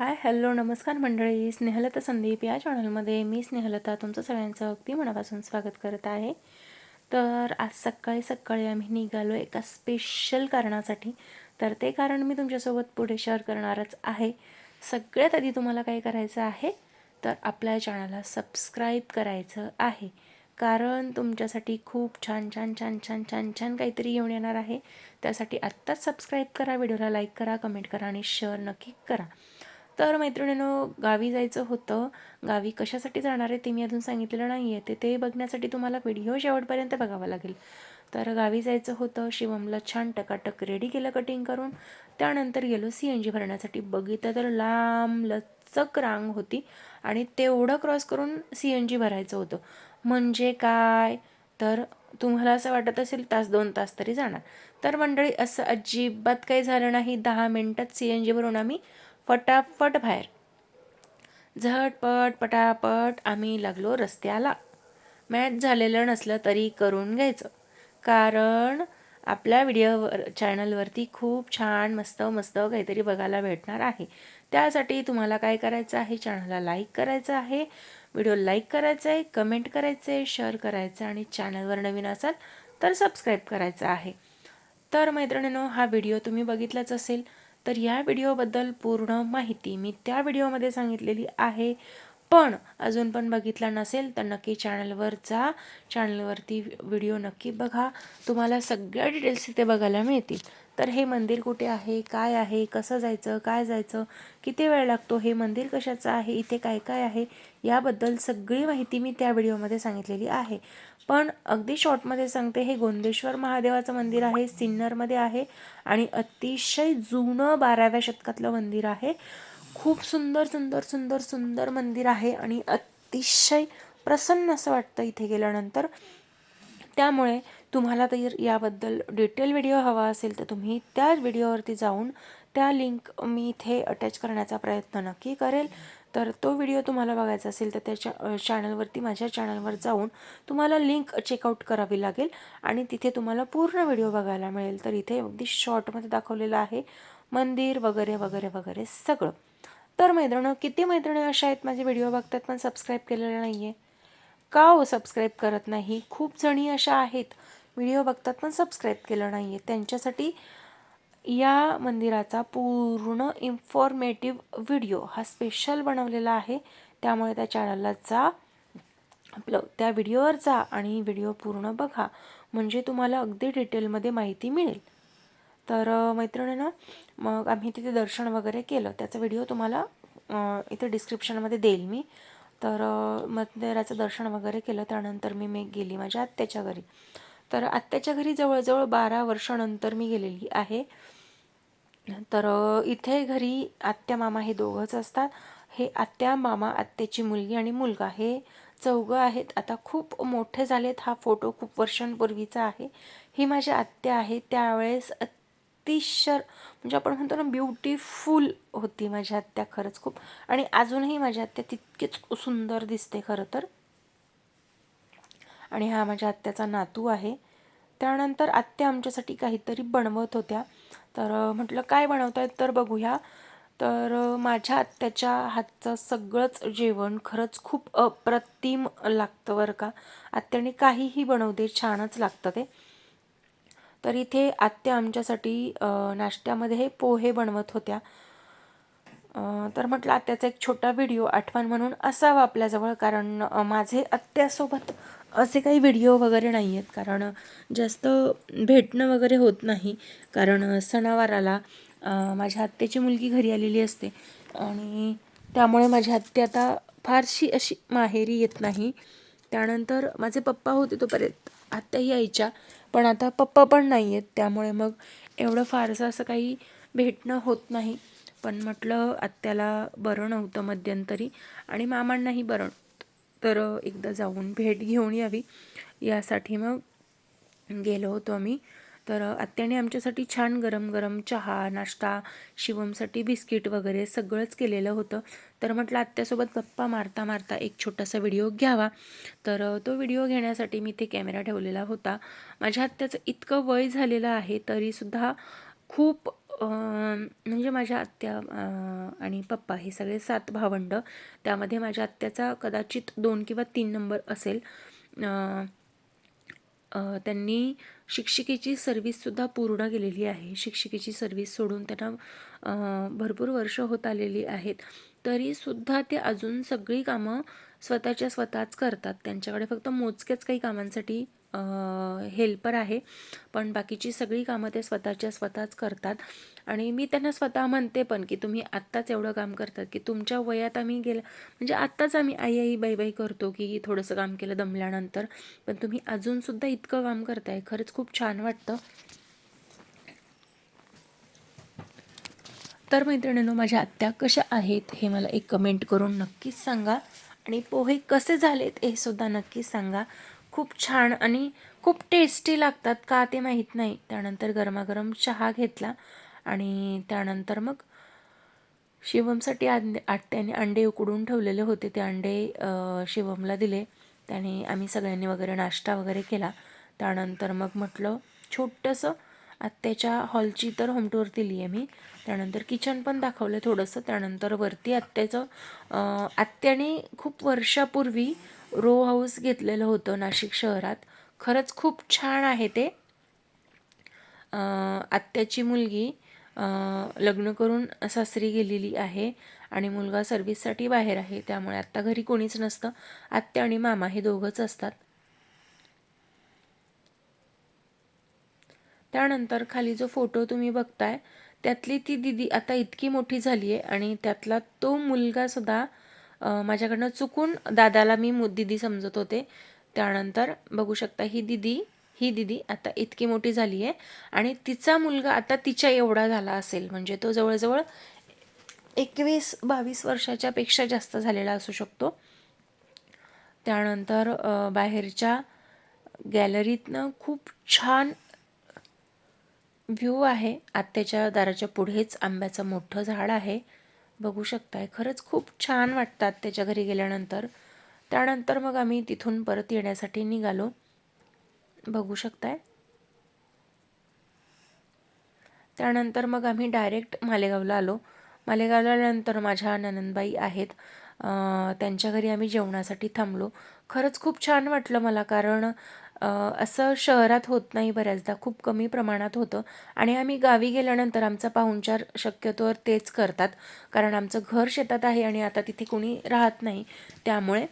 Hi hello नमस्कार मंडळी. स्नेहलता संदीप या चॅनलमध्ये मी स्नेहलता तुमचं सगळ्यांचं अगदी मनापासून स्वागत करत आहे. तर आज सकाळी सकाळी आम्ही निघालो एका स्पेशल कारणासाठी. तर ते कारण मी तुमच्यासोबत पुढे शेअर करणारच आहे. सगळ्यात आधी तुम्हाला काय करायचं आहे तर आपल्या चॅनलला सबस्क्राईब करायचं आहे. कारण तुमच्यासाठी खूप छान छान छान छान छान छान काहीतरी येऊन येणार आहे. त्यासाठी आत्ताच सबस्क्राईब करा व्हिडिओला लाईक करा कमेंट करा आणि शेअर नक्की करा. तर मैत्रिणीनो गावी जायचं होतं. गावी कशासाठी जाणार आहे ते मी अजून सांगितलेलं नाही आहे ते ते बघण्यासाठी तुम्हाला व्हिडिओ शेवटपर्यंत बघावा लागेल. तर गावी जायचं होतं. शिवमला छान टकाटक रेडी केलं कटिंग करून. त्यानंतर गेलो सी एन जी भरण्यासाठी. बघितलं तर लांब लचक रांग होती आणि तेवढं क्रॉस करून सी एन जी भरायचं होतं. म्हणजे काय? तर तुम्हाला असं वाटत असेल तास दोन तास तरी जाणार. तर मंडळी असं अजिबात काही झालं नाही. दहा मिनटात सी एन जी भरून आम्ही फटाफट बाहेर. झटपट पटापट आम्ही लागलो रस्त्याला. मॅच झालेलं नसलं तरी करून घ्यायचं. कारण आपल्या व्हिडिओवर चॅनलवरती खूप छान मस्त मस्त काहीतरी बघायला भेटणार आहे. त्यासाठी तुम्हाला काय करायचं आहे? चॅनलला लाईक करायचं आहे व्हिडिओ लाईक करायचं आहे कमेंट करायचं आहे शेअर करायचं आणि चॅनलवर नवीन असाल तर सबस्क्राईब करायचं आहे. तर मैत्रिणीनो हा व्हिडिओ तुम्ही बघितलाच असेल. तर या व्हिडिओबद्दल पूर्ण माहिती मी त्या व्हिडिओमध्ये सांगितलेली आहे. पण अजून पण बघितला नसेल तर नक्की चॅनलवर जा. चॅनलवरती व्हिडिओ नक्की बघा. तुम्हाला सगळ्या डिटेल्स तिथे बघायला मिळतील. तर हे मंदिर कुठे आहे? काय आहे? कसं जायचं? काय जायचं? किती वेळ लागतो? हे मंदिर कशाचं आहे? इथे काय काय आहे? याबद्दल सगळी माहिती मी त्या व्हिडिओमध्ये सांगितलेली आहे. पण अगदी शॉर्टमध्ये सांगते हे गोंदेश्वर महादेवाचं मंदिर आहे सिन्नरमध्ये आहे आणि अतिशय जुनं बाराव्या शतकातलं मंदिर आहे. खूप सुंदर सुंदर सुंदर सुंदर मंदिर आहे आणि अतिशय प्रसन्न असं वाटतं इथे गेल्यानंतर. त्यामुळे तुम्हाला तर याबद्दल डिटेल व्हिडिओ हवा असेल तर तुम्ही त्या व्हिडिओवरती जाऊन त्या लिंक मी इथे अटॅच करण्याचा प्रयत्न नक्की करेल. तर तो व्हिडिओ तुम्हाला बघायचा असेल तर त्याच्या चॅनलवरती माझ्या चॅनलवर जाऊन तुम्हाला लिंक चेकआउट करावी लागेल आणि तिथे तुम्हाला पूर्ण व्हिडिओ बघायला मिळेल. तर इथे अगदी शॉर्टमध्ये दाखवलेलं आहे मंदिर वगैरे वगैरे वगैरे सगळं. तर मैत्रिणी किती मैत्रिणी अशा आहेत माझे व्हिडिओ बघतात पण सबस्क्राईब केलेलं नाही आहे का हो सबस्क्राईब करत नाही? खूप जणी अशा आहेत व्हिडिओ बघतात पण सबस्क्राईब केलं नाही आहे त्यांच्यासाठी या मंदिराचा पूर्ण इन्फॉर्मेटिव्ह व्हिडिओ हा स्पेशल बनवलेला आहे. त्यामुळे त्या चॅनलला जा आपलं त्या व्हिडिओवर जा आणि व्हिडिओ पूर्ण बघा. म्हणजे तुम्हाला अगदी डिटेलमध्ये माहिती मिळेल. तर मैत्रिणीनं मग आम्ही तिथे दर्शन वगैरे केलं. त्याचा व्हिडिओ तुम्हाला इथे डिस्क्रिप्शनमध्ये देईल मी. तर मंदिराचं दर्शन वगैरे केलं. त्यानंतर मी मी गेली माझ्या आत्याच्या घरी. तर आत्याच्या घरी जवळजवळ बारा वर्षानंतर मी गेलेली आहे. तर इथे घरी आत्या मामा हे दोघंच असतात. हे आत्या मामा आत्याची मुलगी आणि मुलगा हे चौघं आहेत. आता खूप मोठे झालेत. हा फोटो खूप वर्षांपूर्वीचा आहे. ही माझी आत्या आहे. त्यावेळेस अतिशय म्हणजे आपण म्हणतो ना ब्युटिफुल होती माझी आत्या खरंच खूप. आणि अजूनही माझी आत्या तितकीच सुंदर दिसते खरं तर. आणि हा माझ्या आत्याचा नातू आहे. त्यानंतर आत्या आमच्यासाठी काहीतरी बनवत होत्या. तर म्हटलं काय बनवत आहेत तर बघूया. तर माझ्या आत्याच्या हातचं सगळंच जेवण खरंच खूप अप्रतिम लागतं बरं का. आत्याने काहीही बनवते छानच लागतं ते. तर इथे आत्या आमच्यासाठी नाश्त्यामध्ये हे पोहे बनवत होत्या. तर म्हटलं आत्याचा एक छोटा व्हिडिओ आठवण म्हणून असावा आपल्याजवळ कारण माझे आत्यासोबत असे काही व्हिडिओ वगैरे नाही आहेत कारण जास्त भेटणं वगैरे होत नाही. कारण सणावाराला माझ्या आत्याची मुलगी घरी आलेली असते. आणि त्यामुळे माझी आत्या आता फारशी अशी माहेरी येत नाही. त्यानंतर माझे पप्पा होते तोपर्यंत आत्याही यायच्या. पण आता पप्पा पण नाही आहेत त्यामुळे मग एवढं फारसं असं काही भेटणं होत नाही. पण म्हटलं आत्याला बरं नव्हतं मध्यंतरी आणि मामांनाही बरं तर एकदा जाऊन भेट घेऊन यावी. यासाठी मग गेलो होतो आम्ही. तर आत्याने आमच्यासाठी छान गरम गरम चहा नाश्ता शिवमसाठी बिस्किट वगैरे सगळंच केलेलं होतं. तर म्हटलं आत्यासोबत गप्पा मारता मारता एक छोटासा व्हिडिओ घ्यावा. तर तो व्हिडिओ घेण्यासाठी मी ते कॅमेरा ठेवलेला होता. माझ्या आत्याचं इतकं वय झालेलं आहे तरीसुद्धा खूप म्हणजे माझ्या आत्या आणि पप्पा हे सगळे सात भावंड. त्यामध्ये माझ्या आत्याचा कदाचित दोन किंवा तीन नंबर असेल. त्यांनी शिक्षिकेची सर्व्हिससुद्धा पूर्ण केलेली आहे. शिक्षिकेची सर्व्हिस सोडून त्यांना भरपूर वर्ष होत आलेली आहेत. तरीसुद्धा ते अजून सगळी कामं स्वतःच्या स्वतःच करतात. त्यांच्याकडे फक्त मोजक्याच काही कामांसाठी हेल्पर आहे. पण बाकीची सगळी कामं ते स्वतःच्या स्वतःच करतात. आणि मी त्यांना स्वतः म्हणते पण की तुम्ही आत्ताच एवढं काम करतात की तुमच्या वयात आम्ही गेलं म्हणजे आत्ताच आम्ही आई आई बाई बाई करतो की थोडंसं काम केलं दमल्यानंतर. पण तुम्ही अजूनसुद्धा इतकं काम करताय. खरंच खूप छान वाटतं. तर मैत्रिणींनो माझ्या आत्या कशा आहेत हे मला एक कमेंट करून नक्कीच सांगा. आणि पोहे कसे झालेत हे सुद्धा नक्कीच सांगा. खूप छान आणि खूप टेस्टी लागतात का ते माहीत नाही. त्यानंतर गरमागरम चहा घेतला आणि त्यानंतर मग शिवमसाठी अंडे आत्याने अंडे उकडून ठेवलेले होते. ते अंडे शिवमला दिले. त्याने आम्ही सगळ्यांनी वगैरे नाश्ता वगैरे केला. त्यानंतर मग म्हटलं छोटंसं आत्याच्या हॉलची तर होम टूर दिली आहे मी त्यानंतर किचन पण दाखवलं थोडंसं. त्यानंतर वरती आत्याचं आत्याने खूप वर्षापूर्वी रो हाऊस घेतलेलं होतं नाशिक शहरात. खरंच खूप छान आहे ते. आत्याची मुलगी लग्न करून सासरी गेलेली आहे आणि मुलगा सर्व्हिससाठी बाहेर आहे त्यामुळे आत्ता घरी कोणीच नसतं. आत्या आणि मामा हे दोघंच असतात. त्यानंतर खाली जो फोटो तुम्ही बघताय त्यातली ती दिदी आता इतकी मोठी झाली आहे आणि त्यातला तो मुलगासुद्धा माझ्याकडनं चुकून दादाला मी मु दिदी समजत होते. त्यानंतर बघू शकता ही दिदी ही दिदी आता इतकी मोठी झाली आहे आणि तिचा मुलगा आता तिच्या एवढा झाला असेल. म्हणजे तो जवळजवळ एकवीस बावीस वर्षाच्या पेक्षा जास्त झालेला असू शकतो. त्यानंतर बाहेरच्या गॅलरीतनं खूप छान व्ह्यू आहे. आत्याच्या दाराच्या पुढेच आंब्याचं मोठं झाड आहे. बघू शकताय. खरंच खूप छान वाटतात त्याच्या घरी गेल्यानंतर. त्यानंतर मग आम्ही तिथून परत येण्यासाठी निघालो. बघू शकताय. त्यानंतर मग आम्ही डायरेक्ट मालेगावला आलो. मालेगावला आल्यानंतर माझ्या ननंदबाई आहेत. त्यांच्या घरी आम्ही जेवणासाठी थांबलो. खरंच खूप छान वाटलं मला कारण असं शहरात होत नाही बऱ्याचदा. खूप कमी प्रमाणात होतं. आणि आम्ही गावी गेल्यानंतर आमचा पाहुणचार शक्यतोवर तेच करतात. कारण आमचं घर शेतात आहे आणि आता तिथे कोणी राहत नाही. त्यामुळे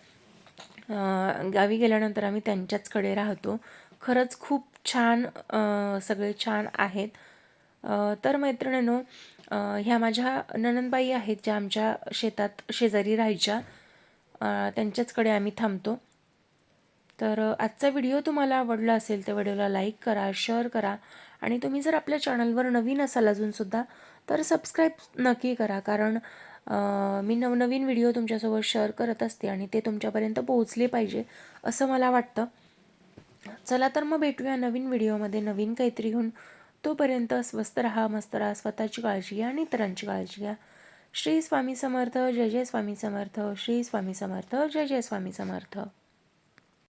गावी गेल्यानंतर आम्ही त्यांच्याचकडे राहतो. खरंच खूप छान सगळे छान आहेत. तर मैत्रिणीनो ह्या माझ्या ननंदबाई आहेत ज्या आमच्या शेतात शेजारी राहायच्या. त्यांच्याचकडे आम्ही थांबतो. तर आजचा व्हिडिओ तुम्हाला आवडला असेल तर व्हिडिओला लाईक करा शेअर करा आणि तुम्ही जर आपल्या चॅनलवर नवीन असाल अजूनसुद्धा तर सबस्क्राईब नक्की करा. कारण मी नवनवीन व्हिडिओ तुमच्यासोबत शेअर करत असते आणि ते तुमच्यापर्यंत पोहोचले पाहिजे असं मला वाटतं. चला तर मग भेटूया नवीन व्हिडिओमध्ये. नवीन काहीतरी होऊन तोपर्यंत स्वस्त राहा मस्त राहा स्वतःची काळजी घ्या आणि इतरांची काळजी घ्या. श्री स्वामी समर्थ जय जय स्वामी समर्थ श्री स्वामी समर्थ जय जय स्वामी समर्थ.